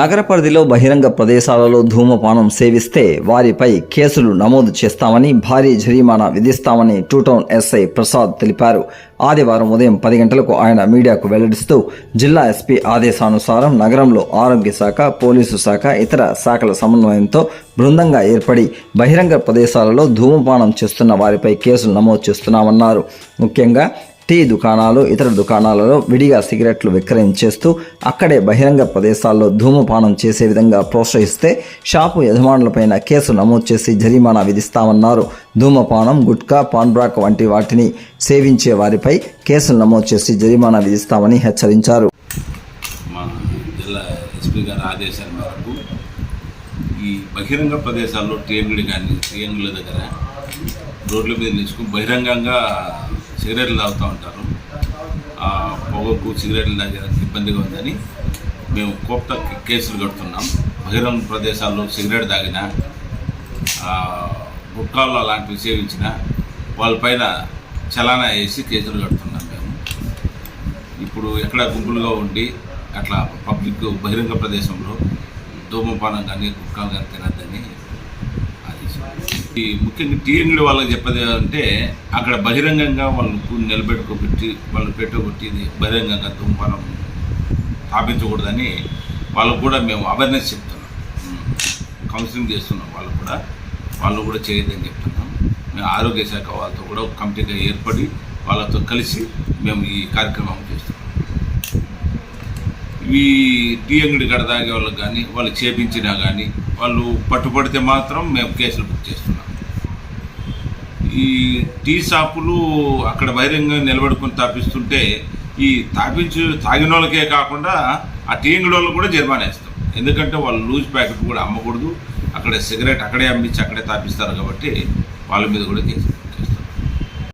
నగర పరిధిలో బహిరంగ ప్రదేశాలలో ధూమపానం సేవిస్తే వారిపై కేసులు నమోదు చేస్తామని భారీ జరిమానా విధిస్తామని టూ టౌన్ ఎస్ఐ ప్రసాద్ తెలిపారు. ఆదివారం ఉదయం పది గంటలకు ఆయన మీడియాకు వెల్లడిస్తూ జిల్లా ఎస్పీ ఆదేశానుసారం నగరంలో ఆరోగ్య శాఖ పోలీసు శాఖ ఇతర శాఖల సమన్వయంతో బృందంగా ఏర్పడి బహిరంగ ప్రదేశాలలో ధూమపానం చేస్తున్న వారిపై కేసులు నమోదు చేస్తున్నామన్నారు. ముఖ్యంగా టీ దుకాణాలు ఇతర దుకాణాలలో విడిగా సిగరెట్లు విక్రయించేస్తూ అక్కడే బహిరంగ ప్రదేశాల్లో ధూమపానం చేసే విధంగా ప్రోత్సహిస్తే షాపు యజమానులపైన కేసు నమోదు చేసి జరిమానా విధిస్తామన్నారు. ధూమపానం గుట్కా పాన్బ్రాక్ వంటి వాటిని సేవించే వారిపై కేసులు నమోదు చేసి జరిమానా విధిస్తామని హెచ్చరించారు. ఆదేశాల మేరకు ఈ బహిరంగ ప్రదేశాల్లో కానీ టీఎంగుల దగ్గర రోడ్ల మీద నిలుచుకుని బహిరంగంగా సిగరెట్లు తాగుతూ ఉంటారు. ఆ పొగకు సిగరెట్లు తాగేదానికి ఇబ్బందిగా ఉందని మేము కోప్త కేసులు కడుతున్నాం. బహిరంగ ప్రదేశాల్లో సిగరెట్ తాగినా గుట్కాలు అలాంటివి సేవించిన వాళ్ళపైన చలానా వేసి కేసులు కడుతున్నాం మేము. ఇప్పుడు ఎక్కడ గుంపులుగా ఉండి అట్లా పబ్లిక్ బహిరంగ ప్రదేశంలో ధూమపానం కానీ గుట్కాలు కానీ తినద్దని ఆదేశం ఈ ముఖ్యంగా టీఎంలు వాళ్ళకి చెప్పేది అంటే అక్కడ బహిరంగంగా వాళ్ళకు నిలబెట్టుకోబెట్టి వాళ్ళు పెట్టుకొట్టి బహిరంగంగా ధూమపానం స్థాపించకూడదని వాళ్ళకు కూడా మేము అవేర్నెస్ చెప్తున్నాం. కౌన్సిలింగ్ చేస్తున్నాం వాళ్ళు కూడా. వాళ్ళు కూడా చేయొద్దని చెప్తున్నాం. మేము ఆరోగ్య శాఖ వాళ్ళతో కూడా ఒక కమిటీగా ఏర్పడి వాళ్ళతో కలిసి మేము ఈ కార్యక్రమం చేస్తున్నాం. ఇవి టీ అంగడి కడ తాగే వాళ్ళకి కానీ వాళ్ళు చేపించినా కానీ వాళ్ళు పట్టుబడితే మాత్రం మేము కేసులు బుక్ చేస్తున్నాం. ఈ టీ షాపులు అక్కడ బహిరంగంగా నిలబడుకొని తాపిస్తుంటే ఈ తాపించు తాగిన వాళ్ళకే కాకుండా ఆ టీ వాళ్ళు కూడా జరిమానా ఇస్తాం ఎందుకంటే వాళ్ళు లూజ్ ప్యాకెట్ కూడా అమ్మకూడదు. అక్కడ సిగరెట్ అక్కడే అమ్మించి అక్కడే తాపిస్తారు కాబట్టి వాళ్ళ మీద కూడా కేసు.